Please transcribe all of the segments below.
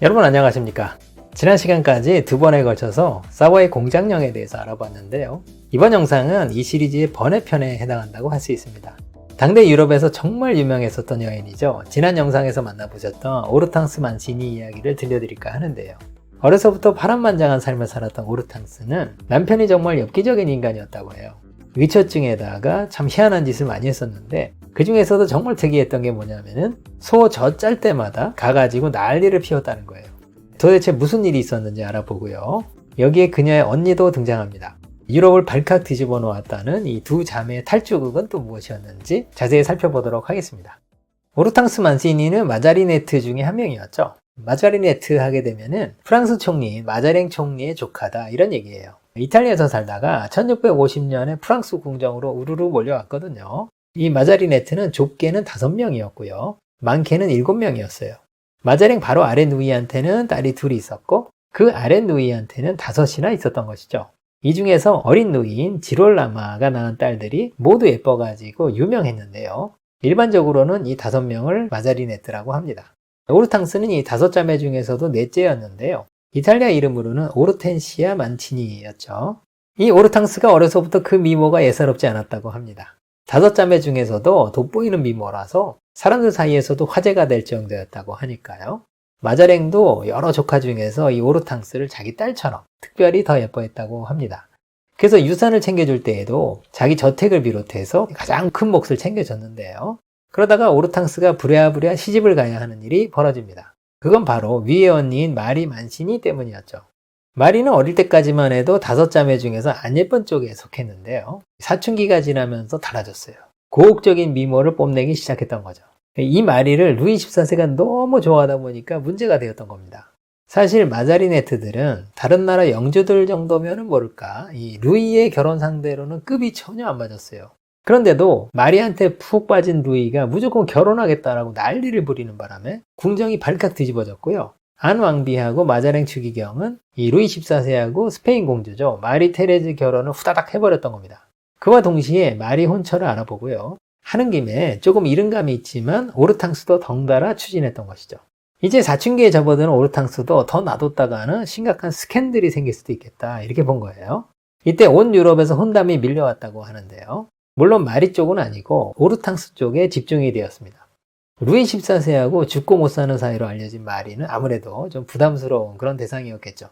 여러분 안녕하십니까? 지난 시간까지 두 번에 걸쳐서 사워의 공장령에 대해서 알아봤는데요. 이번 영상은 이 시리즈의 번외편에 해당한다고 할 수 있습니다. 당대 유럽에서 정말 유명했었던 여인이죠. 지난 영상에서 만나보셨던 오르탕스 만시니 이야기를 들려드릴까 하는데요. 어려서부터 파란만장한 삶을 살았던 오르탕스는 남편이 정말 엽기적인 인간이었다고 해요. 위처증에다가 참 희한한 짓을 많이 했었는데 그 중에서도 정말 특이했던 게 뭐냐면은 소 젖짤 때마다 가가지고 난리를 피웠다는 거예요. 도대체 무슨 일이 있었는지 알아보고요. 여기에 그녀의 언니도 등장합니다. 유럽을 발칵 뒤집어 놓았다는 이 두 자매의 탈주극은 또 무엇이었는지 자세히 살펴보도록 하겠습니다. 오르탕스 만시니는 마자리네트 중에 한 명이었죠. 마자리네트 하게 되면은 프랑스 총리 마자랭 총리의 조카다 이런 얘기예요. 이탈리아에서 살다가 1650년에 프랑스 궁정으로 우르르 몰려왔거든요. 이 마자리네트는 좁게는 5명이었고요. 많게는 7명이었어요. 마자랭 바로 아래 누이한테는 딸이 둘이 있었고 그 아래 누이한테는 다섯이나 있었던 것이죠. 이 중에서 어린 누이인 지롤라마가 낳은 딸들이 모두 예뻐가지고 유명했는데요. 일반적으로는 이 다섯 명을 마자리네트라고 합니다. 오르탕스는 이 다섯 자매 중에서도 넷째였는데요. 이탈리아 이름으로는 오르텐시아 만치니였죠. 이 오르탕스가 어려서부터 그 미모가 예사롭지 않았다고 합니다. 다섯 자매 중에서도 돋보이는 미모라서 사람들 사이에서도 화제가 될 정도였다고 하니까요. 마자랭도 여러 조카 중에서 이 오르탕스를 자기 딸처럼 특별히 더 예뻐했다고 합니다. 그래서 유산을 챙겨줄 때에도 자기 저택을 비롯해서 가장 큰 몫을 챙겨줬는데요. 그러다가 오르탕스가 부랴부랴 시집을 가야 하는 일이 벌어집니다. 그건 바로 위의 언니인 마리 만시니 때문이었죠. 마리는 어릴 때까지만 해도 다섯 자매 중에서 안 예쁜 쪽에 속했는데요. 사춘기가 지나면서 달라졌어요. 고혹적인 미모를 뽐내기 시작했던 거죠. 이 마리를 루이 14세가 너무 좋아하다 보니까 문제가 되었던 겁니다. 사실 마자리네트들은 다른 나라 영주들 정도면은 모를까 이 루이의 결혼 상대로는 급이 전혀 안 맞았어요. 그런데도 마리한테 푹 빠진 루이가 무조건 결혼하겠다라고 난리를 부리는 바람에 궁정이 발칵 뒤집어졌고요. 안 왕비하고 마자랭 추기경은 이 루이 14세하고 스페인 공주죠. 마리 테레즈 결혼을 후다닥 해버렸던 겁니다. 그와 동시에 마리 혼처를 알아보고요. 하는 김에 조금 이른감이 있지만 오르탕스도 덩달아 추진했던 것이죠. 이제 사춘기에 접어드는 오르탕스도 더 놔뒀다가는 심각한 스캔들이 생길 수도 있겠다 이렇게 본 거예요. 이때 온 유럽에서 혼담이 밀려왔다고 하는데요. 물론 마리 쪽은 아니고 오르탕스 쪽에 집중이 되었습니다. 루이 14세하고 죽고 못 사는 사이로 알려진 마리는 아무래도 좀 부담스러운 그런 대상이었겠죠.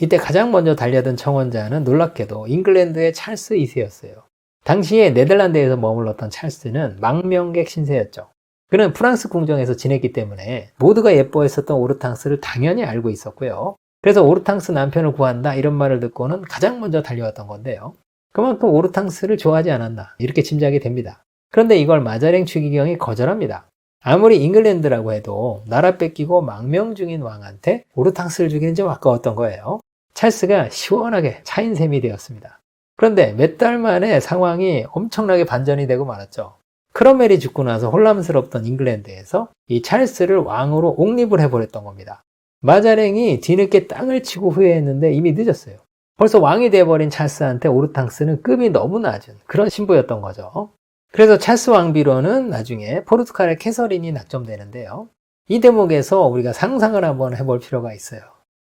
이때 가장 먼저 달려든 청원자는 놀랍게도 잉글랜드의 찰스 2세였어요. 당시에 네덜란드에서 머물렀던 찰스는 망명객 신세였죠. 그는 프랑스 궁정에서 지냈기 때문에 모두가 예뻐했었던 오르탕스를 당연히 알고 있었고요. 그래서 오르탕스 남편을 구한다 이런 말을 듣고는 가장 먼저 달려왔던 건데요. 그만큼 오르탕스를 좋아하지 않았나 이렇게 짐작이 됩니다. 그런데 이걸 마자랭 추기경이 거절합니다. 아무리 잉글랜드라고 해도 나라 뺏기고 망명 중인 왕한테 오르탕스를 주기는 좀 아까웠던 거예요. 찰스가 시원하게 차인 셈이 되었습니다. 그런데 몇 달 만에 상황이 엄청나게 반전이 되고 말았죠. 크로멜이 죽고 나서 혼란스럽던 잉글랜드에서 이 찰스를 왕으로 옹립을 해버렸던 겁니다. 마자랭이 뒤늦게 땅을 치고 후회했는데 이미 늦었어요. 벌써 왕이 돼버린 찰스한테 오르탕스는 급이 너무 낮은 그런 신부였던 거죠. 그래서 찰스 왕비로는 나중에 포르투갈의 캐서린이 낙점되는데요. 이 대목에서 우리가 상상을 한번 해볼 필요가 있어요.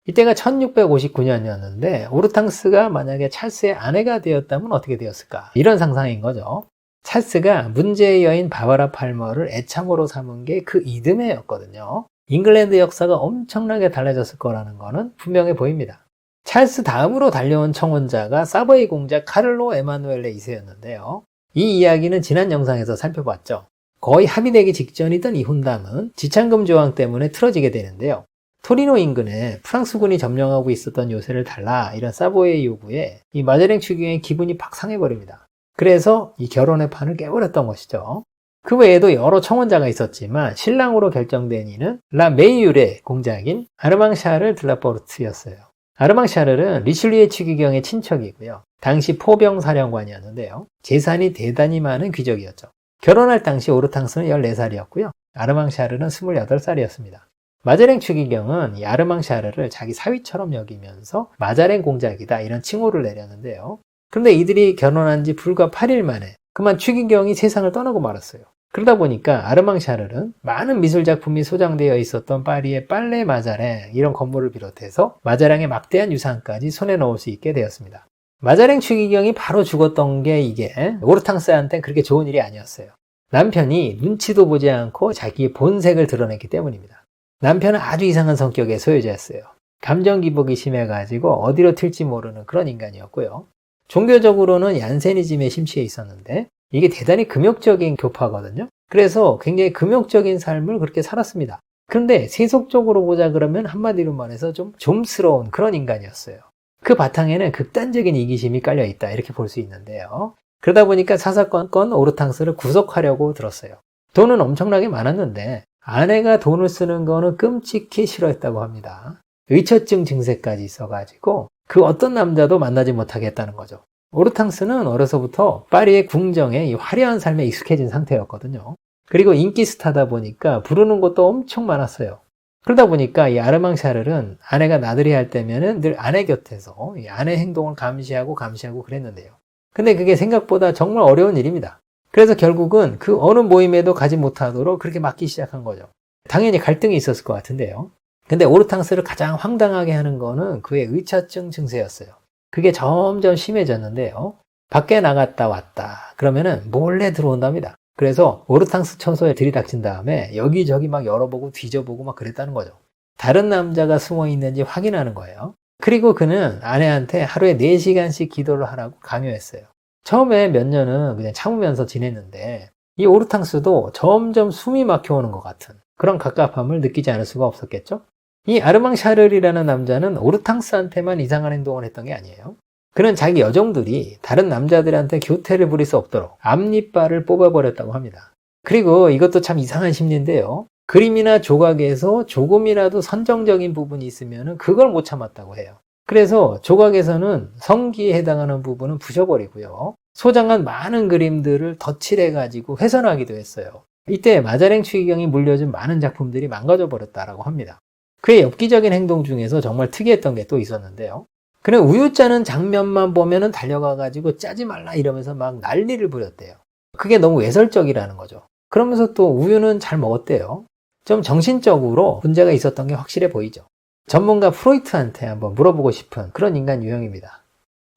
이때가 1659년이었는데 오르탕스가 만약에 찰스의 아내가 되었다면 어떻게 되었을까? 이런 상상인 거죠. 찰스가 문제의 여인 바바라 팔머를 애참으로 삼은 게 그 이듬해였거든요. 잉글랜드 역사가 엄청나게 달라졌을 거라는 거는 분명해 보입니다. 찰스 다음으로 달려온 청혼자가 사버이 공자 카를로 에마누엘레 2세였는데요. 이 이야기는 지난 영상에서 살펴봤죠. 거의 합의되기 직전이던 이 혼담은 지창금 조항 때문에 틀어지게 되는데요. 토리노 인근에 프랑스군이 점령하고 있었던 요새를 달라 이런 사보의 요구에 이 마제랭 추기경의 기분이 팍 상해버립니다. 그래서 이 결혼의 판을 깨버렸던 것이죠. 그 외에도 여러 청혼자가 있었지만 신랑으로 결정된 이는 라 메이율의 공작인 아르망샤르 들라포르트였어요. 아르망샤르는 리슐리의 추기경의 친척이고요. 당시 포병 사령관이었는데요. 재산이 대단히 많은 귀족이었죠. 결혼할 당시 오르탕스는 14살이었고요. 아르망샤르는 28살이었습니다. 마자랭 추기경은 이 아르망샤르를 자기 사위처럼 여기면서 마자랭 공작이다 이런 칭호를 내렸는데요. 그런데 이들이 결혼한 지 불과 8일 만에 그만 추기경이 세상을 떠나고 말았어요. 그러다 보니까 아르망샤를은 많은 미술 작품이 소장되어 있었던 파리의 빨레 마자랭 이런 건물을 비롯해서 마자랭의 막대한 유산까지 손에 넣을 수 있게 되었습니다. 마자랭 추기경이 바로 죽었던 게 이게 오르탕스한테 그렇게 좋은 일이 아니었어요. 남편이 눈치도 보지 않고 자기의 본색을 드러냈기 때문입니다. 남편은 아주 이상한 성격의 소유자였어요. 감정 기복이 심해가지고 어디로 튈지 모르는 그런 인간이었고요. 종교적으로는 얀세니즘에 심취해 있었는데 이게 대단히 금욕적인 교파거든요. 그래서 굉장히 금욕적인 삶을 그렇게 살았습니다. 그런데 세속적으로 보자 그러면 한마디로 말해서 좀 좀스러운 그런 인간이었어요. 그 바탕에는 극단적인 이기심이 깔려 있다 이렇게 볼 수 있는데요. 그러다 보니까 사사건건 오르탕스를 구속하려고 들었어요. 돈은 엄청나게 많았는데 아내가 돈을 쓰는 거는 끔찍히 싫어했다고 합니다. 의처증 증세까지 있어가지고 그 어떤 남자도 만나지 못하겠다는 거죠. 오르탕스는 어려서부터 파리의 궁정에 이 화려한 삶에 익숙해진 상태였거든요. 그리고 인기 스타다 보니까 부르는 곳도 엄청 많았어요. 그러다 보니까 이 아르망샤를은 아내가 나들이 할 때면은 늘 아내 곁에서 이 아내 행동을 감시하고 감시하고 그랬는데요. 근데 그게 생각보다 정말 어려운 일입니다. 그래서 결국은 그 어느 모임에도 가지 못하도록 그렇게 막기 시작한 거죠. 당연히 갈등이 있었을 것 같은데요. 근데 오르탕스를 가장 황당하게 하는 거는 그의 의처증 증세였어요. 그게 점점 심해졌는데요. 밖에 나갔다 왔다. 그러면은 몰래 들어온답니다. 그래서 오르탕스 처소에 들이닥친 다음에 여기저기 막 열어보고 뒤져보고 막 그랬다는 거죠. 다른 남자가 숨어 있는지 확인하는 거예요. 그리고 그는 아내한테 하루에 4시간씩 기도를 하라고 강요했어요. 처음에 몇 년은 그냥 참으면서 지냈는데 이 오르탕스도 점점 숨이 막혀오는 것 같은 그런 갑갑함을 느끼지 않을 수가 없었겠죠? 이 아르망 샤를이라는 남자는 오르탕스한테만 이상한 행동을 했던 게 아니에요. 그는 자기 여종들이 다른 남자들한테 교태를 부릴 수 없도록 앞니빨을 뽑아버렸다고 합니다. 그리고 이것도 참 이상한 심리인데요. 그림이나 조각에서 조금이라도 선정적인 부분이 있으면 그걸 못 참았다고 해요. 그래서 조각에서는 성기에 해당하는 부분은 부셔버리고요. 소장한 많은 그림들을 덧칠해가지고 훼손하기도 했어요. 이때 마자랭 추기경이 물려준 많은 작품들이 망가져 버렸다라고 합니다. 그의 엽기적인 행동 중에서 정말 특이했던 게 또 있었는데요. 그는 우유 짜는 장면만 보면은 달려가가지고 짜지 말라 이러면서 막 난리를 부렸대요. 그게 너무 외설적이라는 거죠. 그러면서 또 우유는 잘 먹었대요. 좀 정신적으로 문제가 있었던 게 확실해 보이죠. 전문가 프로이트한테 한번 물어보고 싶은 그런 인간 유형입니다.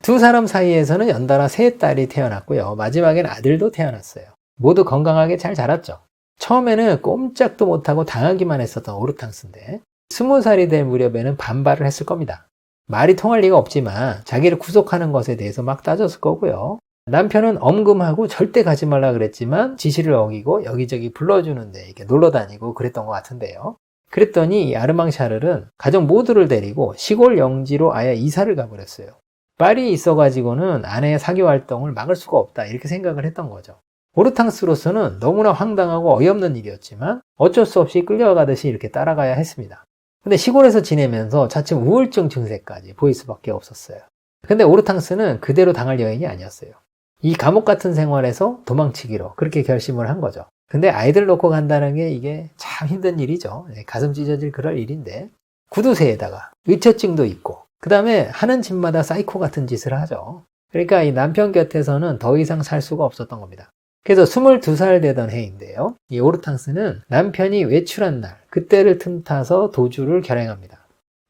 두 사람 사이에서는 연달아 세 딸이 태어났고요. 마지막엔 아들도 태어났어요. 모두 건강하게 잘 자랐죠. 처음에는 꼼짝도 못하고 당하기만 했었던 오르탕스인데 스무 살이 될 무렵에는 반발을 했을 겁니다. 말이 통할 리가 없지만 자기를 구속하는 것에 대해서 막 따졌을 거고요. 남편은 엄금하고 절대 가지 말라 그랬지만 지시를 어기고 여기저기 불러주는데 이렇게 놀러 다니고 그랬던 것 같은데요. 그랬더니 이 아르망샤를은 가족 모두를 데리고 시골 영지로 아예 이사를 가버렸어요. 파리에 있어가지고는 아내의 사교 활동을 막을 수가 없다 이렇게 생각을 했던 거죠. 오르탕스로서는 너무나 황당하고 어이없는 일이었지만 어쩔 수 없이 끌려가듯이 이렇게 따라가야 했습니다. 근데 시골에서 지내면서 차츰 우울증 증세까지 보일 수밖에 없었어요. 근데 오르탕스는 그대로 당할 여인이 아니었어요. 이 감옥 같은 생활에서 도망치기로 그렇게 결심을 한 거죠. 근데 아이들 놓고 간다는 게 이게 참 힘든 일이죠. 네, 가슴 찢어질 그럴 일인데 구두쇠에다가 의처증도 있고 그 다음에 하는 짓마다 사이코 같은 짓을 하죠. 그러니까 이 남편 곁에서는 더 이상 살 수가 없었던 겁니다. 그래서 22살 되던 해인데요. 이 오르탕스는 남편이 외출한 날, 그때를 틈타서 도주를 결행합니다.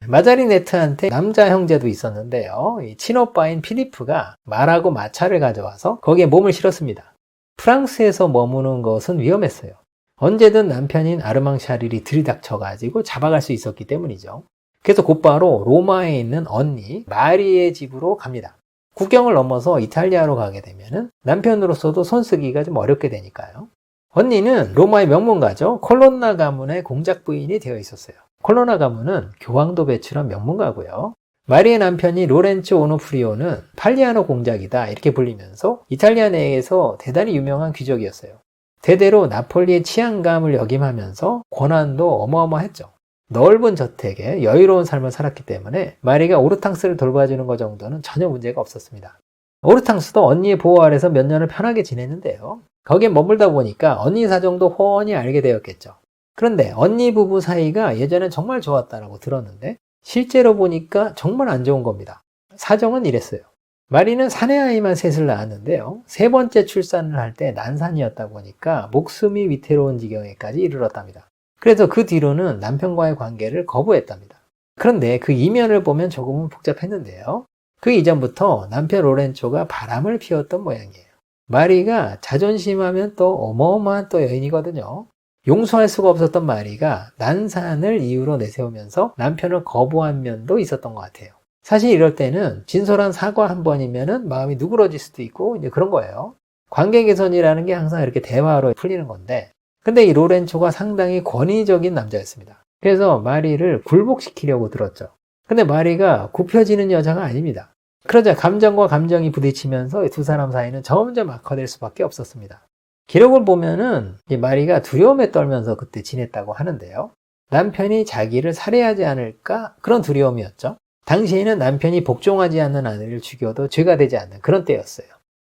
마자리네트한테 남자 형제도 있었는데요. 이 친오빠인 필리프가 말하고 마차를 가져와서 거기에 몸을 실었습니다. 프랑스에서 머무는 것은 위험했어요. 언제든 남편인 아르망 샤릴이 들이닥쳐가지고 잡아갈 수 있었기 때문이죠. 그래서 곧바로 로마에 있는 언니 마리의 집으로 갑니다. 국경을 넘어서 이탈리아로 가게 되면 남편으로서도 손쓰기가 좀 어렵게 되니까요. 언니는 로마의 명문가죠. 콜론나 가문의 공작 부인이 되어 있었어요. 콜로나 가문은 교황도 배출한 명문가고요. 마리의 남편이 로렌츠 오노프리오는 팔리아노 공작이다 이렇게 불리면서 이탈리아 내에서 대단히 유명한 귀족이었어요. 대대로 나폴리의 치안감을 역임하면서 권한도 어마어마했죠. 넓은 저택에 여유로운 삶을 살았기 때문에 마리가 오르탕스를 돌봐주는 것 정도는 전혀 문제가 없었습니다. 오르탕스도 언니의 보호 아래서 몇 년을 편하게 지냈는데요. 거기에 머물다 보니까 언니 사정도 훤히 알게 되었겠죠. 그런데 언니 부부 사이가 예전엔 정말 좋았다라고 들었는데 실제로 보니까 정말 안 좋은 겁니다. 사정은 이랬어요. 마리는 사내 아이만 셋을 낳았는데요. 세 번째 출산을 할 때 난산이었다 보니까 목숨이 위태로운 지경에까지 이르렀답니다. 그래서 그 뒤로는 남편과의 관계를 거부했답니다. 그런데 그 이면을 보면 조금은 복잡했는데요. 그 이전부터 남편 로렌초가 바람을 피웠던 모양이에요. 마리가 자존심하면 또 어마어마한 또 여인이거든요. 용서할 수가 없었던 마리가 난산을 이유로 내세우면서 남편을 거부한 면도 있었던 것 같아요. 사실 이럴 때는 진솔한 사과 한 번이면은 마음이 누그러질 수도 있고 이제 그런 거예요. 관계 개선이라는 게 항상 이렇게 대화로 풀리는 건데 근데 이 로렌초가 상당히 권위적인 남자였습니다. 그래서 마리를 굴복시키려고 들었죠. 근데 마리가 굽혀지는 여자가 아닙니다. 그러자 감정과 감정이 부딪히면서 두 사람 사이는 점점 악화될 수밖에 없었습니다. 기록을 보면은 이 마리가 두려움에 떨면서 그때 지냈다고 하는데요. 남편이 자기를 살해하지 않을까 그런 두려움이었죠. 당시에는 남편이 복종하지 않는 아내를 죽여도 죄가 되지 않는 그런 때였어요.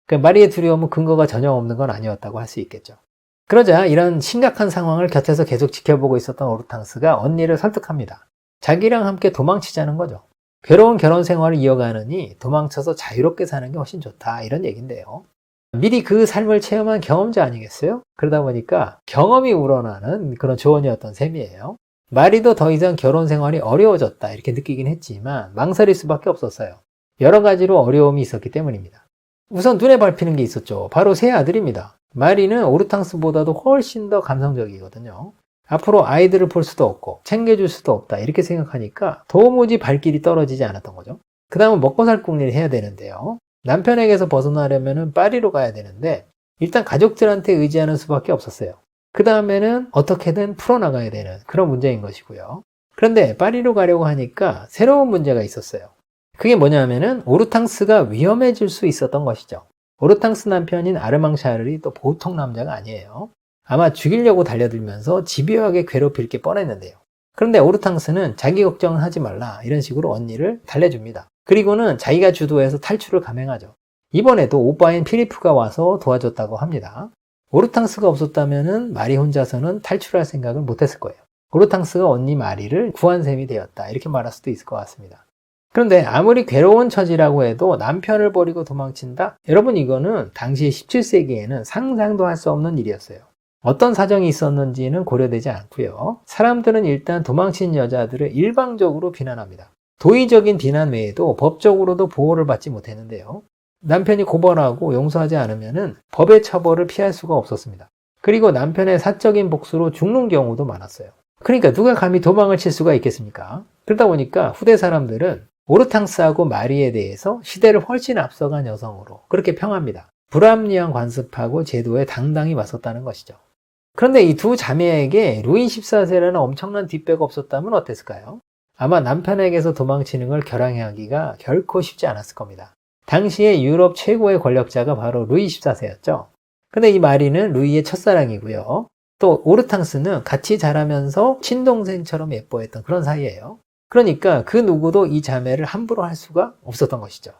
그 마리의 두려움은 근거가 전혀 없는 건 아니었다고 할 수 있겠죠. 그러자 이런 심각한 상황을 곁에서 계속 지켜보고 있었던 오르탕스가 언니를 설득합니다. 자기랑 함께 도망치자는 거죠. 괴로운 결혼 생활을 이어가느니 도망쳐서 자유롭게 사는 게 훨씬 좋다. 이런 얘기인데요. 미리 그 삶을 체험한 경험자 아니겠어요? 그러다 보니까 경험이 우러나는 그런 조언이었던 셈이에요. 마리도 더 이상 결혼 생활이 어려워졌다. 이렇게 느끼긴 했지만 망설일 수밖에 없었어요. 여러 가지로 어려움이 있었기 때문입니다. 우선 눈에 밟히는 게 있었죠. 바로 새 아들입니다. 마리는 오르탕스보다도 훨씬 더 감성적이거든요. 앞으로 아이들을 볼 수도 없고 챙겨줄 수도 없다 이렇게 생각하니까 도무지 발길이 떨어지지 않았던 거죠. 그 다음은 먹고 살 궁리를 해야 되는데요. 남편에게서 벗어나려면 파리로 가야 되는데 일단 가족들한테 의지하는 수밖에 없었어요. 그 다음에는 어떻게든 풀어나가야 되는 그런 문제인 것이고요. 그런데 파리로 가려고 하니까 새로운 문제가 있었어요. 그게 뭐냐면은 오르탕스가 위험해질 수 있었던 것이죠. 오르탕스 남편인 아르망샤르이 또 보통 남자가 아니에요. 아마 죽이려고 달려들면서 집요하게 괴롭힐 게 뻔했는데요. 그런데 오르탕스는 자기 걱정은 하지 말라 이런 식으로 언니를 달래줍니다. 그리고는 자기가 주도해서 탈출을 감행하죠. 이번에도 오빠인 피리프가 와서 도와줬다고 합니다. 오르탕스가 없었다면 마리 혼자서는 탈출할 생각을 못했을 거예요. 오르탕스가 언니 마리를 구한 셈이 되었다 이렇게 말할 수도 있을 것 같습니다. 그런데 아무리 괴로운 처지라고 해도 남편을 버리고 도망친다? 여러분 이거는 당시 17세기에는 상상도 할 수 없는 일이었어요. 어떤 사정이 있었는지는 고려되지 않고요. 사람들은 일단 도망친 여자들을 일방적으로 비난합니다. 도의적인 비난 외에도 법적으로도 보호를 받지 못했는데요. 남편이 고발하고 용서하지 않으면 법의 처벌을 피할 수가 없었습니다. 그리고 남편의 사적인 복수로 죽는 경우도 많았어요. 그러니까 누가 감히 도망을 칠 수가 있겠습니까? 그러다 보니까 후대 사람들은 오르탕스하고 마리에 대해서 시대를 훨씬 앞서간 여성으로 그렇게 평합니다. 불합리한 관습하고 제도에 당당히 맞섰다는 것이죠. 그런데 이 두 자매에게 루인 14세라는 엄청난 뒷배가 없었다면 어땠을까요? 아마 남편에게서 도망치는 걸 결항하기가 결코 쉽지 않았을 겁니다. 당시에 유럽 최고의 권력자가 바로 루이 14세였죠. 근데 이 마리는 루이의 첫사랑이고요. 또 오르탕스는 같이 자라면서 친동생처럼 예뻐했던 그런 사이예요. 그러니까 그 누구도 이 자매를 함부로 할 수가 없었던 것이죠.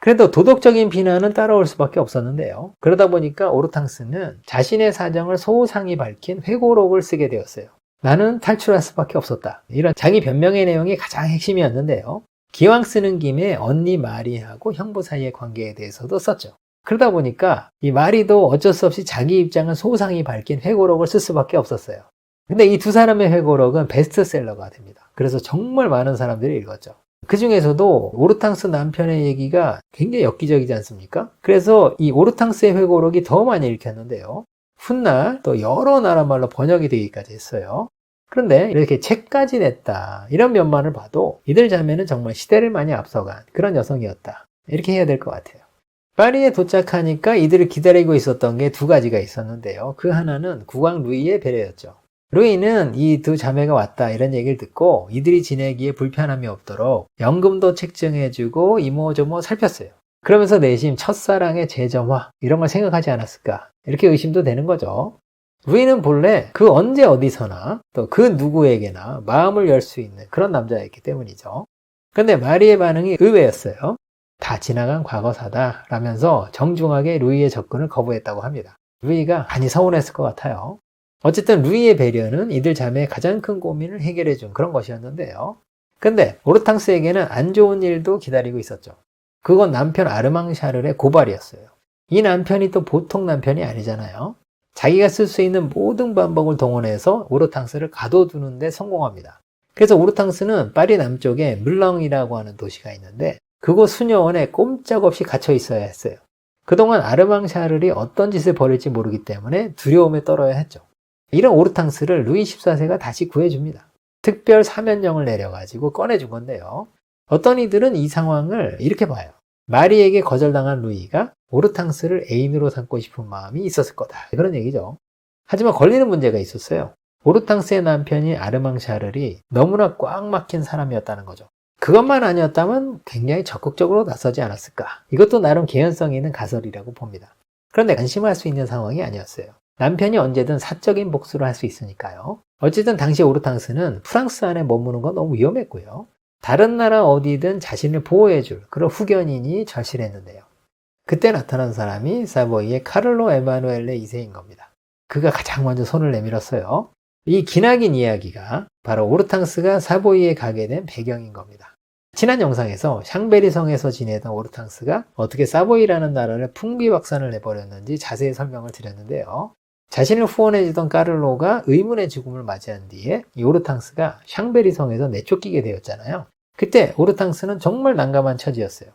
그래도 도덕적인 비난은 따라올 수밖에 없었는데요. 그러다 보니까 오르탕스는 자신의 사정을 소상히 밝힌 회고록을 쓰게 되었어요. 나는 탈출할 수밖에 없었다. 이런 자기 변명의 내용이 가장 핵심이었는데요. 기왕 쓰는 김에 언니 마리하고 형부 사이의 관계에 대해서도 썼죠. 그러다 보니까 이 마리도 어쩔 수 없이 자기 입장을 소상히 밝힌 회고록을 쓸 수밖에 없었어요. 근데 이 두 사람의 회고록은 베스트셀러가 됩니다. 그래서 정말 많은 사람들이 읽었죠. 그 중에서도 오르탕스 남편의 얘기가 굉장히 엽기적이지 않습니까? 그래서 이 오르탕스의 회고록이 더 많이 읽혔는데요. 훗날 또 여러 나라 말로 번역이 되기까지 했어요. 그런데 이렇게 책까지 냈다. 이런 면만을 봐도 이들 자매는 정말 시대를 많이 앞서간 그런 여성이었다. 이렇게 해야 될 것 같아요. 파리에 도착하니까 이들을 기다리고 있었던 게 두 가지가 있었는데요. 그 하나는 국왕 루이의 배려였죠. 루이는 이 두 자매가 왔다 이런 얘기를 듣고 이들이 지내기에 불편함이 없도록 연금도 책정해주고 이모저모 살폈어요. 그러면서 내심 첫사랑의 재점화 이런 걸 생각하지 않았을까 이렇게 의심도 되는 거죠. 루이는 본래 그 언제 어디서나 또 그 누구에게나 마음을 열 수 있는 그런 남자였기 때문이죠. 근데 마리의 반응이 의외였어요. 다 지나간 과거사다 라면서 정중하게 루이의 접근을 거부했다고 합니다. 루이가 많이 서운했을 것 같아요. 어쨌든 루이의 배려는 이들 자매의 가장 큰 고민을 해결해 준 그런 것이었는데요. 근데 오르탕스에게는 안 좋은 일도 기다리고 있었죠. 그건 남편 아르망 샤를의 고발이었어요. 이 남편이 또 보통 남편이 아니잖아요. 자기가 쓸 수 있는 모든 방법을 동원해서 오르탕스를 가둬두는데 성공합니다. 그래서 오르탕스는 파리 남쪽에 물렁이라고 하는 도시가 있는데 그곳 수녀원에 꼼짝없이 갇혀 있어야 했어요. 그동안 아르망 샤를이 어떤 짓을 벌일지 모르기 때문에 두려움에 떨어야 했죠. 이런 오르탕스를 루이 14세가 다시 구해줍니다. 특별 사면령을 내려가지고 꺼내준 건데요. 어떤 이들은 이 상황을 이렇게 봐요. 마리에게 거절당한 루이가 오르탕스를 애인으로 삼고 싶은 마음이 있었을 거다. 그런 얘기죠. 하지만 걸리는 문제가 있었어요. 오르탕스의 남편이 아르망 샤를이 너무나 꽉 막힌 사람이었다는 거죠. 그것만 아니었다면 굉장히 적극적으로 나서지 않았을까. 이것도 나름 개연성이 있는 가설이라고 봅니다. 그런데 안심할 수 있는 상황이 아니었어요. 남편이 언제든 사적인 복수를 할 수 있으니까요. 어쨌든 당시 오르탕스는 프랑스 안에 머무는 건 너무 위험했고요. 다른 나라 어디든 자신을 보호해줄 그런 후견인이 절실했는데요. 그때 나타난 사람이 사보이의 카를로 에마누엘레 2세인 겁니다. 그가 가장 먼저 손을 내밀었어요. 이 기나긴 이야기가 바로 오르탕스가 사보이에 가게 된 배경인 겁니다. 지난 영상에서 샹베리 성에서 지내던 오르탕스가 어떻게 사보이라는 나라를 풍비박산을 내버렸는지 자세히 설명을 드렸는데요. 자신을 후원해주던 까를로가 의문의 죽음을 맞이한 뒤에 이 오르탕스가 샹베리 성에서 내쫓기게 되었잖아요. 그때 오르탕스는 정말 난감한 처지였어요.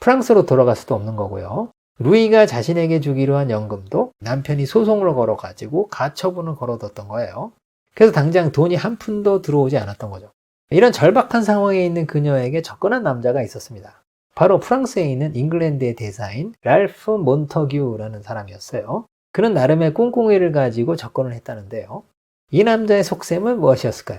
프랑스로 돌아갈 수도 없는 거고요. 루이가 자신에게 주기로 한 연금도 남편이 소송을 걸어가지고 가처분을 걸어뒀던 거예요. 그래서 당장 돈이 한 푼도 들어오지 않았던 거죠. 이런 절박한 상황에 있는 그녀에게 접근한 남자가 있었습니다. 바로 프랑스에 있는 잉글랜드의 대사인 랄프 몬터규라는 사람이었어요. 그는 나름의 꿍꿍이를 가지고 접근을 했다는데요. 이 남자의 속셈은 무엇이었을까요?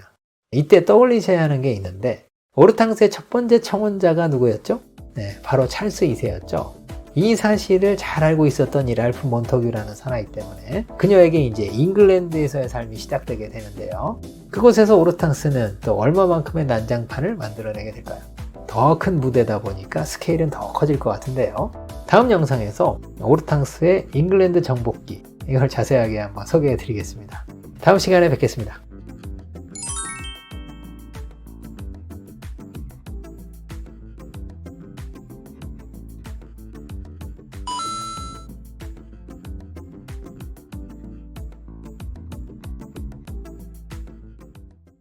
이때 떠올리셔야 하는 게 있는데 오르탕스의 첫 번째 청혼자가 누구였죠? 네, 바로 찰스 2세였죠. 이 사실을 잘 알고 있었던 이 랄프 몬터규라는 사나이 때문에 그녀에게 이제 잉글랜드에서의 삶이 시작되게 되는데요. 그곳에서 오르탕스는 또 얼마만큼의 난장판을 만들어내게 될까요? 더 큰 무대다 보니까 스케일은 더 커질 것 같은데요. 다음 영상에서 오르탕스의 잉글랜드 정복기 이걸 자세하게 한번 소개해 드리겠습니다. 다음 시간에 뵙겠습니다.